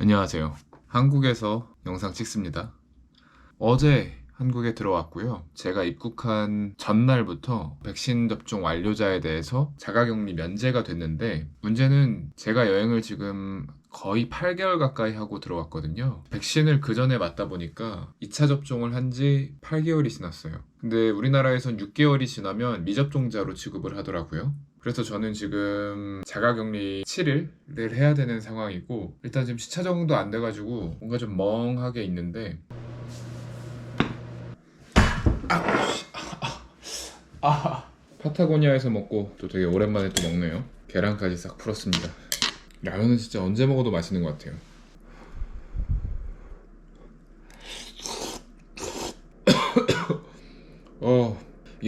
안녕하세요. 한국에서 영상 찍습니다. 어제 한국에 들어왔고요. 제가 입국한 전날부터 백신 접종 완료자에 대해서 자가격리 면제가 됐는데 문제는 제가 여행을 지금 거의 8개월 가까이 하고 들어왔거든요. 백신을 그 전에 맞다 보니까 2차 접종을 한 지 8개월이 지났어요. 근데 우리나라에선 6개월이 지나면 미접종자로 취급을 하더라고요. 그래서 저는 지금 자가격리 7일을 해야 되는 상황이고 일단 지금 시차 적응도 안 돼가지고 뭔가 좀 멍하게 있는데 아, 씨, 아, 아, 아. 파타고니아에서 먹고 또 되게 오랜만에 또 먹네요. 계란까지 싹 풀었습니다. 라면은 진짜 언제 먹어도 맛있는 것 같아요. 어,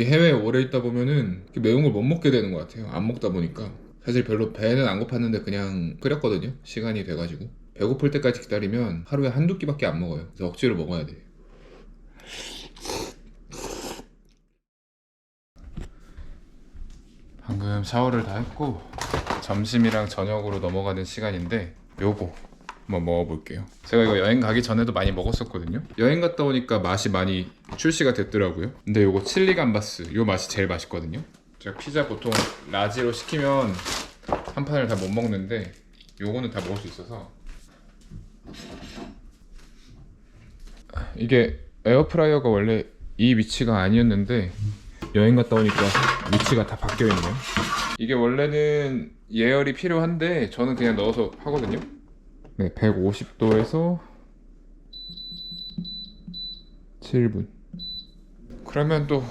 이게 해외에 오래 있다 보면은 매운 걸 못 먹게 되는 것 같아요. 안 먹다 보니까. 사실 별로 배는 안 고팠는데 그냥 끓였거든요. 시간이 돼가지고. 배고플 때까지 기다리면 하루에 한두 끼밖에 안 먹어요. 그래서 억지로 먹어야 돼. 방금 샤워를 다 했고 점심이랑 저녁으로 넘어가는 시간인데 요거 한번 먹어볼게요. 제가 이거 여행 가기 전에도 많이 먹었었거든요. 여행 갔다 오니까 맛이 많이 출시가 됐더라고요. 근데 요거 칠리 감바스 요 맛이 제일 맛있거든요. 제가 피자 보통 라지로 시키면 한 판을 다 못 먹는데 요거는 다 먹을 수 있어서 이게 에어프라이어가 원래 이 위치가 아니었는데 여행 갔다 오니까 위치가 다 바뀌어 있네요. 이게 원래는 예열이 필요한데 저는 그냥 넣어서 하거든요. 네, 150도에서 7분. 그러면 또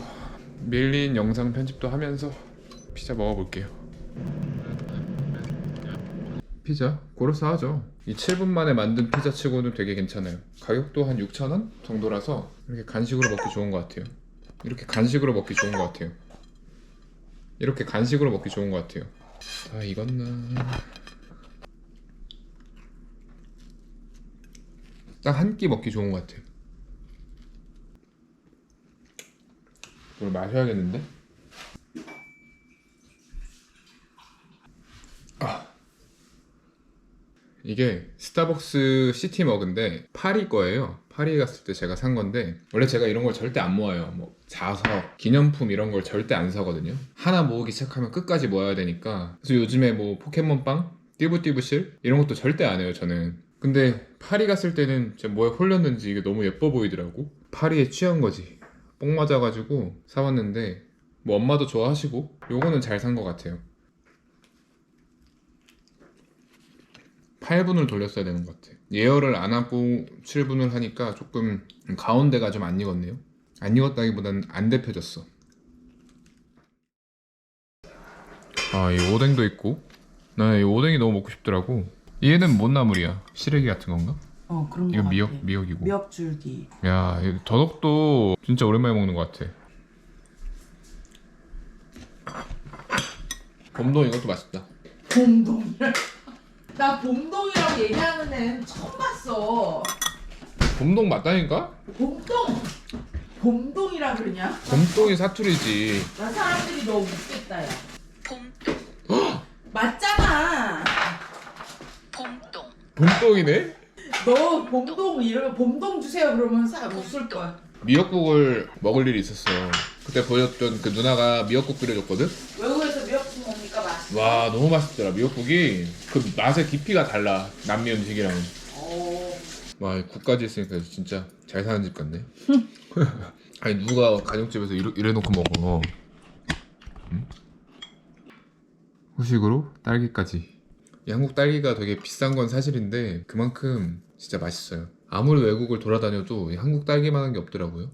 밀린 영상 편집도 하면서 피자 먹어볼게요. 피자 고로싸하죠. 이 7분 만에 만든 피자 치고는 되게 괜찮아요. 가격도 한 6,000원 정도라서 이렇게 간식으로 먹기 좋은 것 같아요. 이렇게 간식으로 먹기 좋은 것 같아요. 이렇게 간식으로 먹기 좋은 것 같아요. 다 익었나? 딱 한 끼 먹기 좋은 것 같아요. 뭘 마셔야겠는데? 아. 이게 스타벅스 시티 머그인데 파리 거예요. 파리 갔을 때 제가 산 건데 원래 제가 이런 걸 절대 안 모아요. 뭐 자석, 기념품 이런 걸 절대 안 사거든요. 하나 모으기 시작하면 끝까지 모아야 되니까. 그래서 요즘에 뭐 포켓몬빵, 띠부띠부실 이런 것도 절대 안 해요. 저는. 근데 파리 갔을 때는 제가 뭐에 홀렸는지 이게 너무 예뻐 보이더라고. 파리에 취한 거지. 뽕 맞아가지고 사왔는데 뭐 엄마도 좋아하시고 요거는 잘 산 것 같아요. 8분을 돌렸어야 되는 것 같아. 예열을 안 하고 7분을 하니까 조금 가운데가 좀 안 익었네요. 안 익었다기보다는 안 데펴졌어. 아, 이 오뎅도 있고. 나이 오뎅이 너무 먹고 싶더라고. 얘는 뭔 나물이야? 시래기 같은 건가? 어 그런 거 이거. 미역 미역이고. 미역줄기. 야, 이 더덕도 진짜 오랜만에 먹는 것 같아. 봄동 이것도 맛있다. 봄동이라. 나 봄동이라고 얘기하는 애는 처음 봤어. 봄동 맞다니까? 봄동. 봄동이라 그러냐? 봄동이 사투리지. 나 사람들이 너무 웃겠다 야. 맞잖아. 봄동 봄동이네? 너 봄동 이러면 봄동 주세요 그러면 사 웃을 거야. 미역국을 먹을 일이 있었어. 그때 보였던 그 누나가 미역국 끓여줬거든? 외국에서 미역국 먹으니까 맛있어. 와, 너무 맛있더라. 미역국이 그 맛의 깊이가 달라. 남미 음식이랑은. 어. 와, 국까지 있으니까 진짜 잘 사는 집 같네. 아니, 누가 가정집에서 이래, 이래 놓고 먹어. 응? 후식으로 딸기까지. 이 한국 딸기가 되게 비싼 건 사실인데 그만큼 진짜 맛있어요. 아무리 외국을 돌아다녀도 이 한국 딸기만한 게 없더라고요.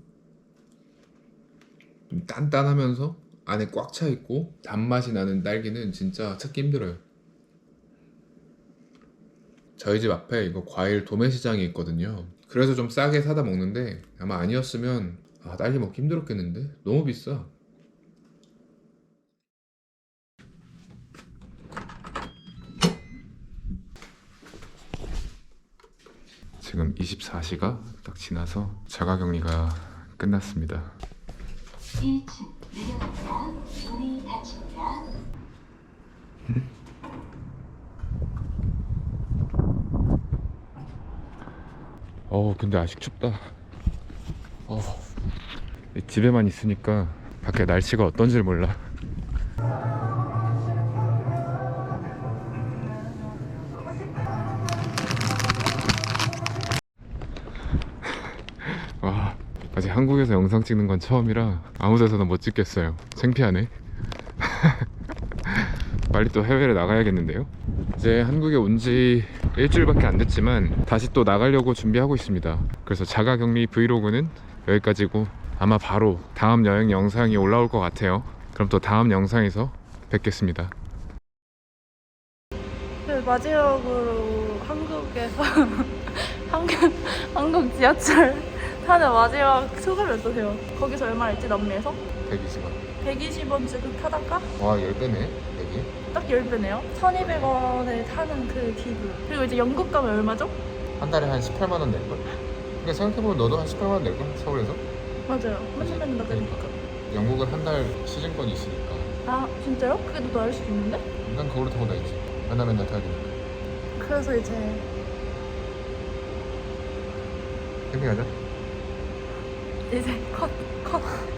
좀 단단하면서 안에 꽉 차 있고 단맛이 나는 딸기는 진짜 찾기 힘들어요. 저희 집 앞에 이거 과일 도매시장이 있거든요. 그래서 좀 싸게 사다 먹는데 아마 아니었으면 아, 딸기 먹기 힘들었겠는데 너무 비싸. 지금 24시가 딱 지나서 자가격리가 끝났습니다. 1층 내려갑니다. 문이 닫힙니다. 어 근데 아직 춥다. 어 집에만 있으니까 밖에 날씨가 어떤지 몰라. 한국에서 영상 찍는 건 처음이라 아무 데서나 못 찍겠어요. 창피하네. 빨리 또 해외를 나가야겠는데요. 이제 한국에 온 지 일주일밖에 안 됐지만 다시 또 나가려고 준비하고 있습니다. 그래서 자가격리 브이로그는 여기까지고 아마 바로 다음 여행 영상이 올라올 것 같아요. 그럼 또 다음 영상에서 뵙겠습니다. 그 마지막으로 한국에서 한국 한국 지하철 타는 마지막 소감이 어떠세요? 거기서 얼마 있지 남미에서? 120원. 120원 주고 타다가 와 10배네 여기. 딱 10배네요. 1200원에 타는 그 기분. 그리고 이제 영국 가면 얼마죠? 한 달에 한 18만 원 낼걸? 그러니까 생각해보면 너도 한 18만 원 낼걸? 서울에서? 맞아요. 맨날 맨날 나가니까. 영국은 한 달 시즌권이 있으니까 아 진짜요? 그게 더 나을 수도 있는데? 난 그걸로 타고 다니지 맨날 맨날 타야 되니까 그래서 이제 캠핑하자 이제 컷 컷.